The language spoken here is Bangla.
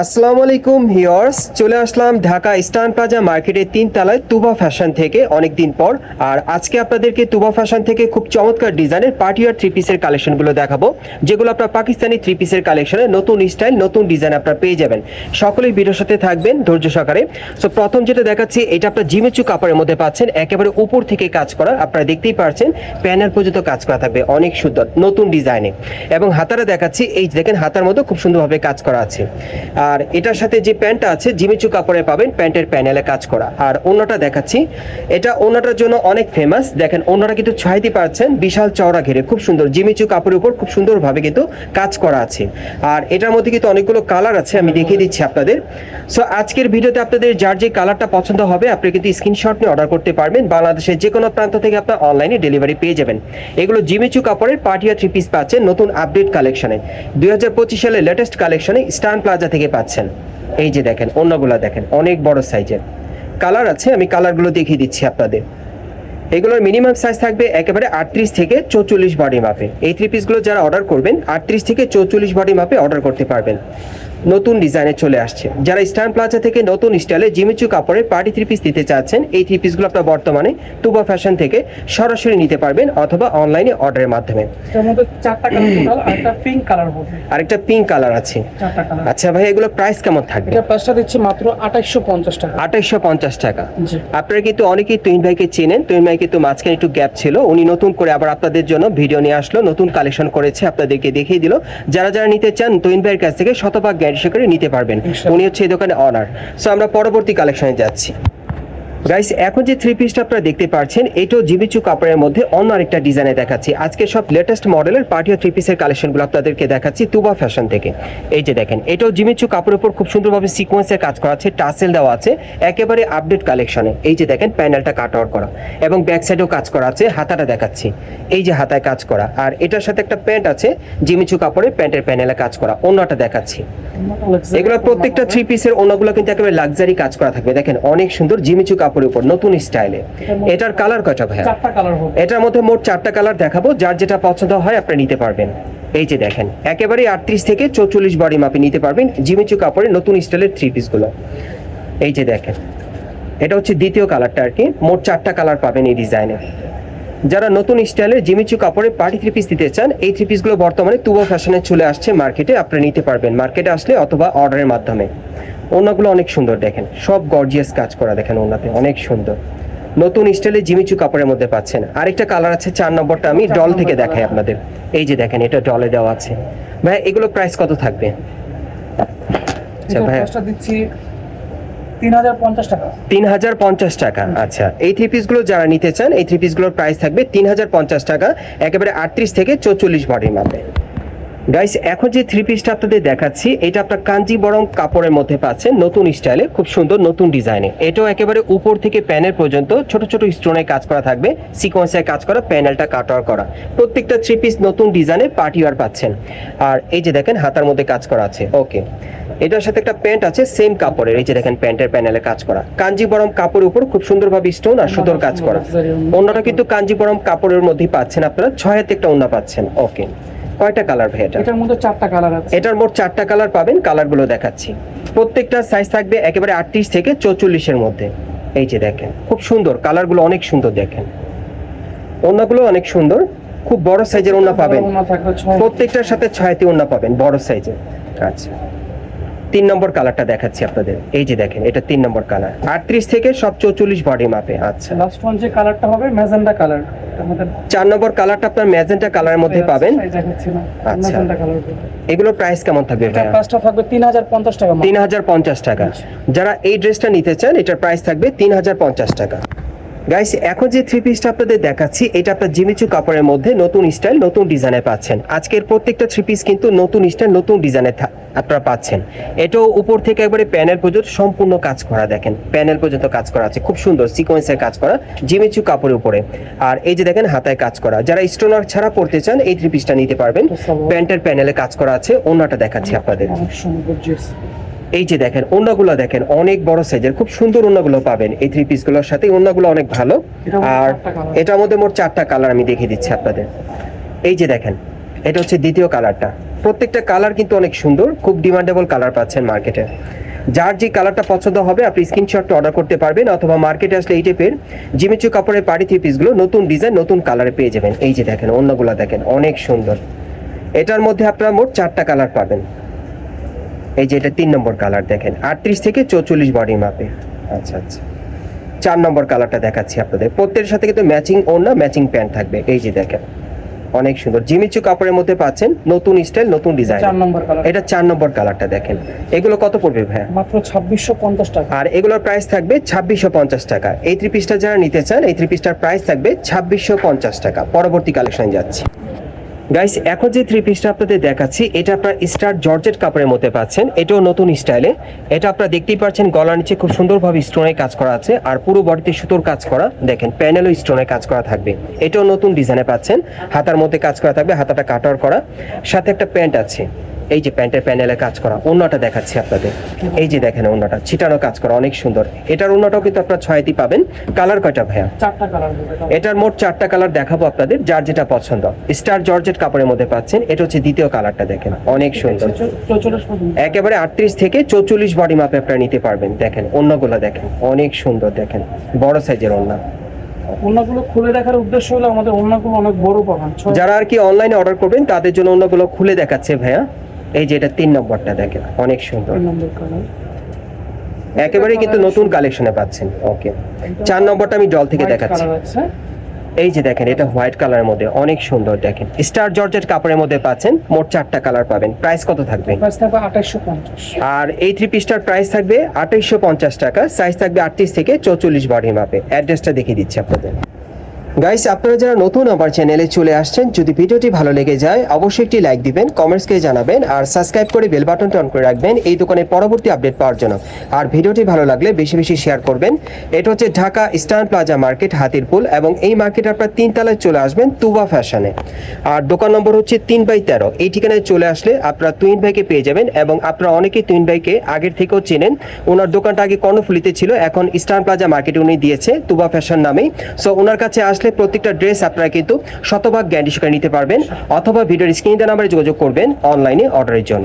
আসসালামু আলাইকুম হিয়র্স চলে আসলাম ঢাকা ইস্টার্ন প্লাজা মার্কেটের তিন তলায় তুবা ফ্যাশন থেকে অনেক দিন পর। আর আজকে আপনাদেরকে তুবা ফ্যাশন থেকে খুব চমৎকার ডিজাইনের পার্টি আর থ্রি পিসের কালেকশনগুলো দেখাবো, যেগুলো আপনার পাকিস্তানি থ্রি পিসের কালেকশনে নতুন স্টাইল, নতুন ডিজাইন আপনারা পেয়ে যাবেন। সকলেই ভিডিওর সাথে থাকবেন ধৈর্য সহকারে। সো প্রথম যেটা দেখাচ্ছি, এটা আপনার জিমেচু কাপড়ের মধ্যে পাচ্ছেন, একেবারে উপর থেকে কাজ করা, আপনারা দেখতেই পারছেন, প্যানেল পর্যন্ত কাজ করা থাকবে, অনেক সুন্দর, নতুন ডিজাইনে। এবং হাতারা দেখাচ্ছি, এই দেখেন, হাতার মধ্যে খুব সুন্দরভাবে কাজ করা আছে। আর এটার সাথে যে প্যান্টটা আছে, জিমিচু কাপড়ে পাবেন প্যান্টের প্যানেলে কাজ করা। আর অন্যটা দেখাচ্ছি। এটা অন্যটার জন্য অনেক ফেমাস দেখেন, অন্যটা কিন্তু ছয়তে পারছেন, বিশাল চওড়া ঘিরে। খুব সুন্দর। জিমিচু কাপড়ের উপর খুব সুন্দরভাবে কিন্তু কাজ করা আছে। আর এটার মধ্যে কিন্তু অনেকগুলো কালার আছে, আমি দেখিয়ে দিচ্ছি আপনাদের। সো আজকের ভিডিওতে আপনাদের যার যে কালারটা পছন্দ হবে, আপনি কিন্তু স্ক্রিনশট নিয়ে অর্ডার করতে পারবেন। বাংলাদেশের যে কোনো প্রান্ত থেকে আপনার অনলাইনে ডেলিভারি পেয়ে যাবেন। এগুলো জিমিচু কাপড়ের পার্টিয়া থ্রি পিস পাচ্ছেন নতুন আপডেট কালেকশনে দুই হাজার পঁচিশ সালের লেটেস্ট কালেকশনে স্টান প্লাজা থেকে পাচ্ছেন। এই যে দেখেন, অন্যগুলো দেখেন, অনেক বড় সাইজের। কালার আছে, আমি কালারগুলো দেখিয়ে দিচ্ছি আপনাদের। এগুলোর মিনিমাম সাইজ থাকবে একেবারে আটত্রিশ থেকে চৌচল্লিশ বডি মাপে এই থ্রি পিসগুলো যারা অর্ডার করবেন, আটত্রিশ থেকে চৌচল্লিশ বডি মাপে অর্ডার করতে পারবেন। নতুন ডিজাইনে চলে আসছে। যারা স্টান প্লাজা থেকে নতুন স্টাইলে জিমিচু কাপড়ের পার্টি থ্রি পিস দিতে চাচ্ছেন এই থ্রি পিসগুলো আপনার বর্তমানে তুবা ফ্যাশন থেকে সরাসরি নিতে পারবেন অথবা অনলাইনে অর্ডারের মাধ্যমে। আরেকটা পিঙ্ক কালার আছে। আচ্ছা ভাই এগুলো প্রাইস কেমন থাকবে? প্রাইসটা দিচ্ছি মাত্র আঠাইশশো পঞ্চাশ টাকা। আঠাইশশো পঞ্চাশ টাকা। আপনারা কিন্তু অনেকেই তুহিন ভাইকে চেনেন তুহিন ভাই কিন্তু মাঝখানে একটু গ্যাপ ছিল উনি নতুন করে আবার আপনাদের জন্য ভিডিও নিয়ে আসলো নতুন কালেকশন করেছে আপনাদেরকে দেখিয়ে দিল। যারা যারা নিতে চান তুহিন ভাইয়ের কাছ থেকে শতভাগ গ্যারান্টি করে নিতে পারবেন। উনি হচ্ছে এই দোকানে অনার সো আমরা পরবর্তী কালেকশনে যাচ্ছি। গাইস এখন যে থ্রি পিসটা আপনারা দেখতে পাচ্ছেন এটাও জিবিচু কাপড়ের মধ্যে অন্য আরেকটা ডিজাইনে দেখাচ্ছি। আজকে সব লেটেস্ট মডেলের পার্টি থ্রি পিসের কালেকশনগুলো আপনাদেরকে দেখাচ্ছি তুবা ফ্যাশন থেকে। এই যে দেখেন এটাও জিমিচু কাপড়ের উপর খুব সুন্দরভাবে সিকোয়েন্সের কাজ করা আছে টাসেল দেওয়া আছে একেবারে আপডেট কালেকশনে এই যে দেখেন প্যানেলটা কাট আউট করা। এবং ব্যাক সাইডেও কাজ করা আছে হাতাটা দেখাচ্ছি। এই যে হাতায় কাজ করা। আর এটার সাথে একটা প্যান্ট আছে জিমিচু কাপড়ের প্যান্টের প্যানেলে কাজ করা। অন্যটা দেখাচ্ছি। এগুলো প্রত্যেকটা থ্রি পিসের অন্যগুলো কিন্তু একেবারে লাক্সারি কাজ করা থাকবে। দেখেন অনেক সুন্দর জিমিচু কাপড়ের উপর নতুন স্টাইলে। এটার কালার কয়টা ভাই চারটা কালার হবে। এটার মধ্যে মোট চারটা কালার দেখাবো যার যেটা পছন্দ হয় আপনি নিতে পারবেন। এই যে দেখেন একেবারে আটত্রিশ থেকে চৌচল্লিশ বডি মাপে নিতে পারবেন জিমিচু কাপড়ের নতুন স্টাইলের থ্রি পিসগুলো এই যে দেখেন এটা হচ্ছে দ্বিতীয় কালারটা আর কি মোট চারটা কালার পাবেন এই ডিজাইনে যারা নতুন স্টাইলের জিমিচু কাপড়ে পার্টি থ্রি পিস দিতে চান এই থ্রি পিসগুলো বর্তমানে তুবা ফ্যাশনে চলে আসছে মার্কেটে আপনারা নিতে পারবেন। মার্কেটে আসলে অথবা অর্ডারের মাধ্যমে। ওনাগুলো অনেক সুন্দর দেখেন। সব গর্জিয়াস কাজ করা দেখেন ওনাতে অনেক সুন্দর। নতুন স্টাইলে জিমিচু কাপড়ের মধ্যে পাচ্ছেন। আরেকটা কালার আছে চার নম্বরটা আমি ডল থেকে দেখাই আপনাদের। এই যে দেখেন এটা ডলে দেওয়া আছে। ভাই এগুলো প্রাইস কত থাকবে? আচ্ছা ভাই দিচ্ছি টাকা। তিন হাজার পঞ্চাশ টাকা আচ্ছা। এই থ্রি পিসগুলো যারা নিতে চান এই থ্রি পিসগুলোর প্রাইস থাকবে তিন হাজার পঞ্চাশ টাকা একেবারে আটত্রিশ থেকে চৌচল্লিশ বডির মাপে গাইস এখন যে থ্রি পিসটা আপনাদের দেখাচ্ছি এটা আপনার কাঞ্জিবরম কাপড়ের মধ্যে পাচ্ছেন নতুন স্টাইলে খুব সুন্দর নতুন ডিজাইনে এটাও একেবারে উপর থেকে প্যানেল পর্যন্ত ছোট ছোট স্টোনে কাজ করা থাকবে সিকোয়েন্সে কাজ করা প্যানেলটা কাটার করা। প্রত্যেকটা থ্রি পিস নতুন ডিজাইনে পার্টি ওয়ার পাচ্ছেন। আর এই যে দেখেন হাতার মধ্যে কাজ করা আছে। ওকে এটার সাথে একটা প্যান্ট আছে সেম কাপড়ের। এই যে দেখেন প্যান্টের প্যানেলে কাজ করা। কাঞ্জিবরম কাপড়ের উপর খুব সুন্দরভাবে স্টোন আর সুন্দর কাজ করা। অন্যটা কিন্তু কাঞ্জিবরম কাপড়ের মধ্যেই পাচ্ছেন আপনারা। ছয় হাতে একটা অন্য পাচ্ছেন। ওকে কয়টা কালার ভাই এটা? এটার মধ্যে চারটা কালার আছে। এটার মোট চারটা কালার পাবেন কালারগুলো দেখাচ্ছি। প্রত্যেকটা সাইজ থাকবে একেবারে আটত্রিশ থেকে চৌচল্লিশের মধ্যে। এই যে দেখেন খুব সুন্দর। কালারগুলো অনেক সুন্দর দেখেন। ওনাগুলো অনেক সুন্দর। খুব বড় সাইজের ওনা পাবেন। প্রত্যেকটার সাথে ছয়টি ওনা পাবেন বড় সাইজের আচ্ছা। তিন নম্বর কালারটা দেখাচ্ছি আপনাদের। এই যে দেখেন এটা তিন নম্বর কালার। আটত্রিশ থেকে সব চৌচল্লিশ বডি মাপে আচ্ছা। লাস্ট ওয়ান যে কালারটা হবে ম্যাজেন্ডা কালার। চার নম্বর কালারটা আপনার ম্যাজেন্টা কালারের মধ্যে পাবেন। আচ্ছা। এগুলোর প্রাইস কেমন থাকবে প্রাইসটা থাকবে তিন হাজার পঞ্চাশ টাকা তিন হাজার পঞ্চাশ টাকা। যারা এই ড্রেসটা নিতে চান এটার প্রাইস থাকবে তিন হাজার পঞ্চাশ টাকা। গাইস এখন যে থ্রি পিসটা আপনাদের দেখাচ্ছি এটা আপনার জিমিচু কাপড়ের মধ্যে নতুন স্টাইল নতুন ডিজাইনে পাচ্ছেন। আজকের প্রত্যেকটা থ্রি পিস কিন্তু নতুন স্টাইল নতুন ডিজাইনে আপনারা পাচ্ছেন। এটাও উপর থেকে একবারে প্যানেল পর্যন্ত সম্পূর্ণ কাজ করা দেখেন। প্যানেল পর্যন্ত কাজ করা আছে খুব সুন্দর সিকোয়েন্সের কাজ করা জিমিচু কাপড়ের উপরে। আর এই যে দেখেন হাতায় কাজ করা। যারা স্টোনার ছাড়া পড়তে চান এই থ্রি পিসটা নিতে পারবেন। প্যান্টের প্যানেলে কাজ করা আছে অন্যটা দেখাচ্ছি আপনাদের। এই যে দেখেন ওন্নাগুলো দেখেন অনেক বড় সাইজের খুব সুন্দর ওন্নাগুলো পাবেন এই থ্রি পিসগুলোর সাথে। ওন্নাগুলো অনেক ভালো। আর এটার মধ্যে মোট চারটা কালার আমি দেখিয়ে দিচ্ছি আপনাদের। এই যে দেখেন এটা হচ্ছে দ্বিতীয় কালারটা প্রত্যেকটা কালার কিন্তু অনেক সুন্দর খুব ডিমান্ডেবল কালার পাচ্ছেন মার্কেটে যার যে কালারটা পছন্দ হবে আপনি স্ক্রিনশটটা অর্ডার করতে পারবেন অথবা মার্কেটে আসলে এই টাইপের জিমিচু কাপড়ের পাড়ি থ্রি পিসগুলো নতুন ডিজাইন নতুন কালারে পেয়ে যাবেন। এই যে দেখেন অন্যগুলো দেখেন অনেক সুন্দর। এটার মধ্যে আপনারা মোট চারটা কালার পাবেন। এই যে এটা তিন নম্বর কালার দেখেন। আটত্রিশ থেকে চৌচল্লিশ বডি মাপে আচ্ছা আচ্ছা। চার নম্বর কালারটা দেখাচ্ছি আপনাদের। প্রত্যেকের সাথে কিন্তু ম্যাচিং ওড়না ম্যাচিং প্যান্ট থাকবে। এই যে দেখেন অনেক সুন্দর। জিমিচু কাপড়ের মধ্যে পাচ্ছেন নতুন স্টাইল নতুন ডিজাইন এটা চার নম্বর কালারটা দেখেন। এগুলো কত পড়বে ভাইয়া? মাত্র ছাব্বিশশো পঞ্চাশ টাকা। আর এগুলোর প্রাইস থাকবে ছাব্বিশশো পঞ্চাশ টাকা। এই থ্রি পিসটা যারা নিতে চান এই থ্রি পিসটার প্রাইস থাকবে ছাব্বিশশো পঞ্চাশ টাকা। পরবর্তী কালেকশন যাচ্ছি। গাইস এখন যে থ্রি পিসটা আপনাদের দেখাচ্ছি, এটা আপনার স্টার জর্জেট কাপড়ের মধ্যে পাচ্ছেন। এটাও নতুন স্টাইলে এটা আপনারা দেখতেই পাচ্ছেন, গলার নিচে খুব সুন্দরভাবে স্টোনের কাজ করা আছে আর পুরো বডিতে সুতোর কাজ করা। দেখেন প্যানেলও স্টোনের কাজ করা থাকবে। এটাও নতুন ডিজাইনে পাচ্ছেন। হাতার মধ্যে কাজ করা থাকবে, হাতাটা কাটার করা। সাথে একটা প্যান্ট আছে। এই যে প্যান্টের প্যানেলে কাজ করা অন্যটা দেখাচ্ছি আপনাদের। এই যে দেখেন অন্যটা ছিটানো কাজ করা অনেক সুন্দর। এটার অন্যটাও কিন্তু আপনার ছয়টি পাবেন। কালার কয়টা ভাইয়া? চারটা কালার হবে এটার মোট চারটা কালার দেখাবো আপনাদের যার যেটা পছন্দ। স্টার জর্জেট কাপড়ের মধ্যে পাচ্ছেন এটা হচ্ছে দ্বিতীয় কালারটা দেখেন অনেক সুন্দর। একেবারে আটত্রিশ থেকে চৌচল্লিশ বডি মাপে আপনারা নিতে পারবেন দেখেন অন্যগুলো দেখেন অনেক সুন্দর দেখেন বড় সাইজের অন্য খুলে দেখার উদ্দেশ্য হলো আমাদের অন্যগুলো অনেক বড় পাবেন যারা আর কি অনলাইনে অর্ডার করবেন তাদের জন্য অন্যগুলো খুলে দেখাচ্ছে ভাইয়া। এই যে এটা তিন নম্বরটা দেখেন অনেক সুন্দর। একেবারে কিন্তু নতুন কালেকশনে পাচ্ছেন ওকে চার নম্বরটা আমি জল থেকে দেখাচ্ছি। এই যে দেখেন এটা হোয়াইট কালারের মধ্যে অনেক সুন্দর দেখেন। স্টার জর্জেট কাপড়ের মধ্যে পাচ্ছেন মোট চারটা কালার পাবেন। প্রাইস কত থাকবে? আর এই থ্রি পিসটার প্রাইস থাকবে আঠাইশশো পঞ্চাশ টাকা সাইজ থাকবে আটত্রিশ থেকে চৌচল্লিশ বডি মাপে অ্যাড্রেসটা দেখিয়ে দিচ্ছি আপনাদের। গাইস আপনারা যারা নতুন আমার চ্যানেলে চলে আসছেন, যদি ভিডিওটি ভালো লেগে যায়, অবশ্যই একটি লাইক দিবেন কমেন্টসকে জানাবেন, আর সাবস্ক্রাইব করে বেল বাটনটা অন করে রাখবেন, এই দোকানে পরবর্তী আপডেট পাওয়ার জন্য। আর ভিডিওটি ভালো লাগলে বেশি বেশি শেয়ার করবেন। এটা হচ্ছে Dhaka Stan plaza market Hatirpool, এবং এই মার্কেট আপনার তিন তলায় চলে আসবেন তুবা ফ্যাশনে আর দোকান নম্বর হচ্ছে তিন বাই তেরো। এই ঠিকানায় চলে আসলে আপনারা তুইন ভাইকে পেয়ে যাবেন, এবং আপনারা অনেকেই তুইন ভাইকে আগের থেকেও চেনেন। ওনার দোকানটা আগে কর্ণফুলিতে ছিল, এখন স্টান প্লাজা মার্কেটে উনি দিয়েছে তুবা ফ্যাশন নামেই। সো ওনার কাছে আসলে প্রত্যেকটা ড্রেস আপনারা কিন্তু শতভাগ গ্যারান্টি সেখানে নিতে পারবেন, অথবা ভিডিওর স্ক্রিন নাম্বারে যোগাযোগ করবেন অনলাইনে অর্ডারের জন্য।